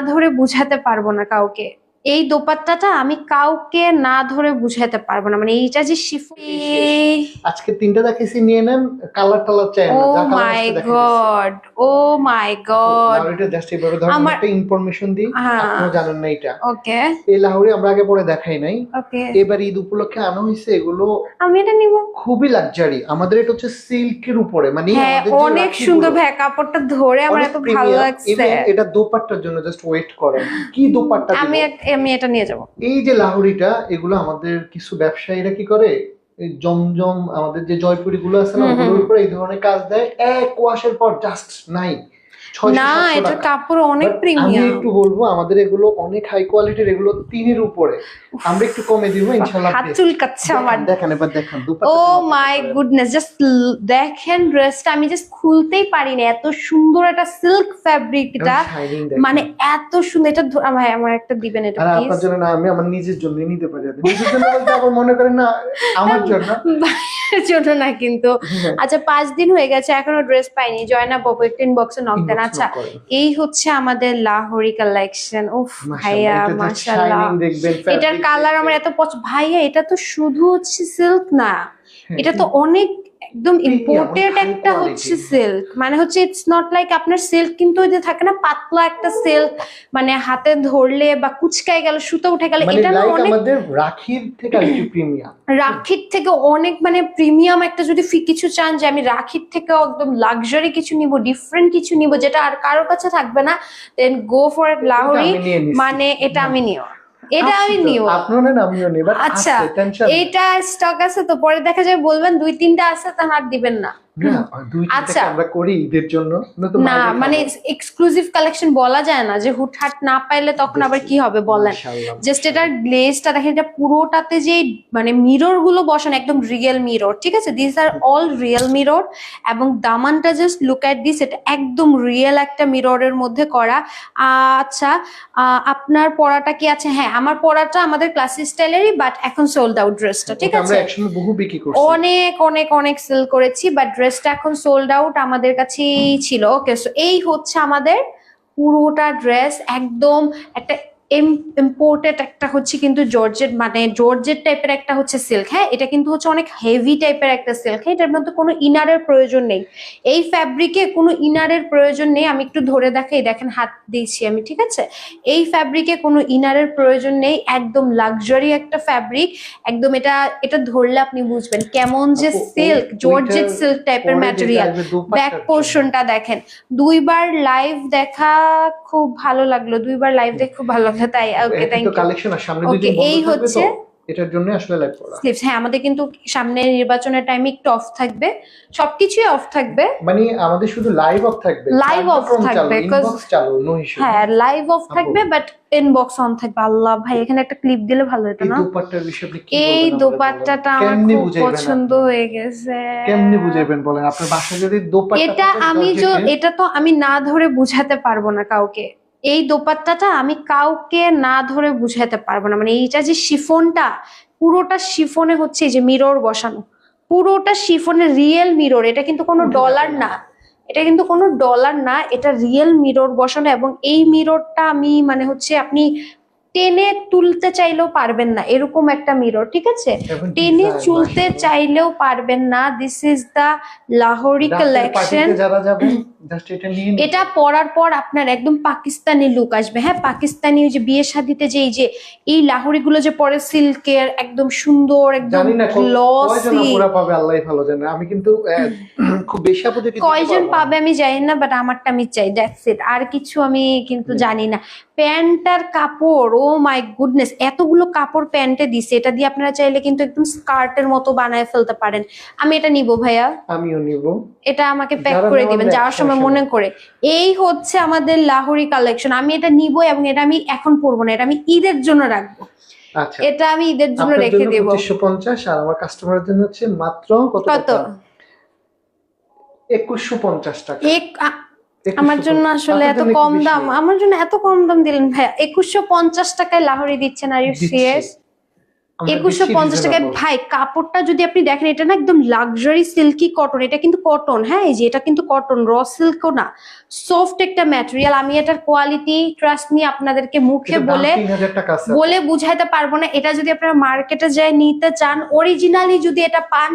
ধরে বুঝাতে পারব না কাউকে। এই দোপাট্টাটা আমি কাউকে না ধরে বুঝাতে পারব না। মানে এইটা যে আজকে তিনটা দেখেছি নিয়ে নেন কালার টালার চাই oh my god oh my god লাহোরিটা জাস্ট এইভাবে ধরেন একটা ইনফরমেশন দিই হ্যাঁ। আপনিও জানেন না এটা ওকে এই লাহোরি আমরা আগে পরে দেখাই নাই। ওকে এবার ঈদ উপলক্ষে আনা হয়েছে এগুলো আমি এটা নিব। খুবই লাক্সারি আমাদের এটা হচ্ছে সিল্কের উপরে মানে হ্যাঁ অনেক সুন্দর ভাই কাপড়টা ধরে আমার এত ভালো লাগছে। এটা দোপাট্টার জন্য জাস্ট ওয়েট করেন। কি দোপাট্টা আমি আমি এটা নিয়ে যাব। এই যে লাহুরিটা এগুলো আমাদের কিছু ব্যবসায়ীরা কি করে? জমজম আমাদের যে জয়পুরি গুলো আছে না ওগুলোর। উপরে এই ধরনের কাজ দেয়। এক ওয়াশের পর জাস্ট নাই। না টাকা। কাপড় অনেক But আমি একটু বলব আমাদের এগুলো অনেক হাই কোয়ালিটির এগুলো তিনের উপরে। আমরা একটু কমে দিব ইনশাল্লাহ হাত চুলকাচ্ছে আমার। দেখেন, এবার দেখেন ও মাই গুডনেস জাস্ট দেখেন ড্রেসটা আমি জাস্ট খুলতেই পারি না এত সুন্দর একটা সিল্ক ফ্যাব্রিক এটা শাইনিং মানে এত সুন্দর এটা ভাই আমার একটা দিবেন এটা আর প্লিজ আপনার জন্য না আমি আমার নিজের জন্য নিতে পারি। নিজের জন্য বলতে আবার মনে করেন না আমার জন্য। জন্য না কিন্তু। হ্যাঁ, আচ্ছা পাঁচ দিন হয়ে গেছে এখনও ড্রেস পাইনি। জয়না বাবু একটু ইনবক্সে নক দেন। আচ্ছা এই হচ্ছে আমাদের লাহোরি কালেকশন উফ ভাইয়া মাশাআল্লাহ। এটার কালার আমার এত পছন্দ ভাইয়া এটা তো শুধু হচ্ছে সিল্ক না। হ্যাঁ, এটা তো অনেক একদম ইম্পোর্টেড একটা হচ্ছে সিল্ক মানে হচ্ছে ইটস নট লাইক আপনার সিল্ক কিন্তু ওই যে থাকে না পাতলা একটা সিল্ক মানে হাতে ধরলে বা কুচকায় গেল সুতো উঠে গেল মানে এটা না অনেক আমাদের রাখির থেকে আরেকটু প্রিমিয়াম রাখির থেকে অনেক মানে প্রিমিয়াম একটা যদি কিছু চান যে আমি রাখির থেকে একদম লাক্সারি কিছু নিব ডিফারেন্ট কিছু নিব যেটা আর কারোর কাছে থাকবে না দেন গো ফর লাহোরি মানে এটা আমি নিও এটা আমি নিব। আপনার না আমিও নেই আচ্ছা, এটা এইটা স্টক আছে তো পরে দেখা যায় বলবেন দুই তিনটা আছে তা হাত দিবেন না। আচ্ছা। আচ্ছা আমরা করি ঈদের জন্য? না মানে এক্সক্লুসিভ কালেকশন বলা যায় না যে হুটহাট না পাইলে তখন আবার কি হবে বলেন। জাস্ট এটার গ্লেজটা দেখেন এটা পুরোটাতে যে মানে মিররগুলো বসানো একদম রিয়েল মিরর ঠিক আছে? This are all real mirror এবং দামানটা জাস্ট লুক অ্যাট দিস এটা একদম রিয়েল একটা মিররের মধ্যে করা। আচ্ছা আপনার পড়াটা কি আছে? হ্যাঁ আমার পড়াটা আমাদের ক্লাসিক স্টাইলেরই বাট এখন সোল্ড আউট ড্রেসটা ঠিক আছে? অনেক অনেক অনেক সেল করেছি বাট ড্রেসটা এখন সোল্ড আউট আমাদের কাছেই ছিল। ওকে সো এই হচ্ছে আমাদের পুরোটা ড্রেস একদম একটা ইম্পোর্টেড একটা হচ্ছে কিন্তু জর্জেট মানে জর্জেট টাইপের একটা হচ্ছে সিল্ক হ্যাঁ? এটা কিন্তু হচ্ছে অনেক হেভি টাইপের একটা সিল্ক হ্যাঁ? এটার মধ্যে কোনো ইনারের প্রয়োজন নেই। এই ফ্যাব্রিকে কোনো ইনারের প্রয়োজন নেই আমি একটু ধরে দেখাই দেখেন হাত দিয়েছি আমি ঠিক আছে? এই ফ্যাব্রিকে কোনো ইনারের প্রয়োজন নেই একদম লাক্সারি একটা ফ্যাব্রিক একদম এটা এটা ধরলে আপনি বুঝবেন কেমন যে সিল্ক জর্জেট সিল্ক টাইপের পরে ম্যাটেরিয়াল ব্যাক। পোর্শনটা দেখেন দুইবার লাইভ দেখা খুব ভালো লাগল দুইবার লাইভ দেখে খুব ভালো লাগল তাই ওকে থ্যাংক ইউ কালেকশন আর সামনে দুই দিন এই হচ্ছে এটার জন্য আসলে লাইভ করা। স্লিপস হ্যাঁ আমাদের কিন্তু সামনে নির্বাচনের টাইমে একটু অফ থাকবে সবকিছুই অফ থাকবে। মানে আমাদের শুধু লাইভ অফ থাকবে off কার্যক্রম থাকবে, চালু, চালু নো ইস্যু হ্যাঁ লাইভ অফ থাকবে বাট ইনবক্স অন থাকবে। আল্লাহ ভাই এখানে একটা ক্লিপ দিলে ভালো হতো না? দোপাট্টার বিষয়ে আপনি কি এই দোপাট্টাটা আমার খুব পছন্দ হয়ে গেছে। কেমনে বুঝাইবেন বলেন? আপনার বাসায় যদি দোপাট্টা এটা আমি যে এটা তো আমি না ধরে বুঝাতে পারব না কাউকে। এই দোপাত্তাটা আমি কাউকে না ধরে বুঝাতে পারব না। মানে এইটা যে শিফনটা পুরোটা শিফনে হচ্ছে এই যে মিরর বসানো। পুরোটা শিফনে রিয়েল মিরর এটা কিন্তু কোনো ডলার না। এটা কিন্তু কোনো ডলার না এটা রিয়েল মিরর বসানো এবং এই মিররটা আমি মানে হচ্ছে আপনি টেনে তুলতে চাইলেও পারবেন না এরকম একটা মিরর ঠিক আছে? টেনে চুলতে চাইলেও পারবেন না this is the Lahori collection এটা পরার পর আপনার একদম পাকিস্তানি লুক আসবে। হ্যাঁ পাকিস্তানি যে বিয়ে শাদিতে যে এই যে এই লাহোরি গুলো যে পরে সিল্কের একদম সুন্দর একদম আমি কিন্তু খুব বেশি কয়জন পাবে আমি জানি না বাট আমারটা আমি চাই দ্যাটস ইট আর কিছু আমি কিন্তু জানি না। প্যান্টটার কাপড় ও মাই গুডনেস এতগুলো কাপড় প্যান্টে দিছে এটা দিয়ে আপনারা চাইলে কিন্তু একদম স্কার্টের মতো বানায় ফেলতে পারেন। আমি এটা নিব ভাইয়া। আমিও নিব। এটা আমাকে প্যাক করে দিবেন যাওয়ার সময় মনে করে। এই হচ্ছে আমাদের লাহোরি কালেকশন আমি এটা নিব এবং এটা আমি এখন পরবো না এটা আমি ঈদের জন্য রাখব। আচ্ছা। এটা আমি ঈদের জন্য রেখে দেব। পঁচিশশো পঞ্চাশ আর আমার কাস্টমারের জন্য হচ্ছে মাত্র কত কত? একুশশো পঞ্চাশ টাকা। এক 2150 আমার জন্য আসলে এত কম দাম আমার জন্য এত কম দাম দিলেন ভাইয়া। একুশশো পঞ্চাশ টাকায় লাহোরি দিচ্ছেন আর ইউ সিরিয়াস একুশশো পঞ্চাশ টাকায় ভাই কাপড়টা যদি আপনি দেখেন এটা না একদম লাক্সারি সিল্কি কটন এটা কিন্তু কটন হ্যাঁ? এই যে এটা কিন্তু কটন র সিল্কও না। সফট একটা ম্যাটেরিয়াল আমি এটার কোয়ালিটি ট্রাস্ট নিয়ে আপনাদেরকে মুখে বলে 3000 টাকা আছে। বলে বুঝাইতে পারব না। এটা যদি আপনারা মার্কেটে যায় নিতে চান অরিজিনালি যদি এটা পান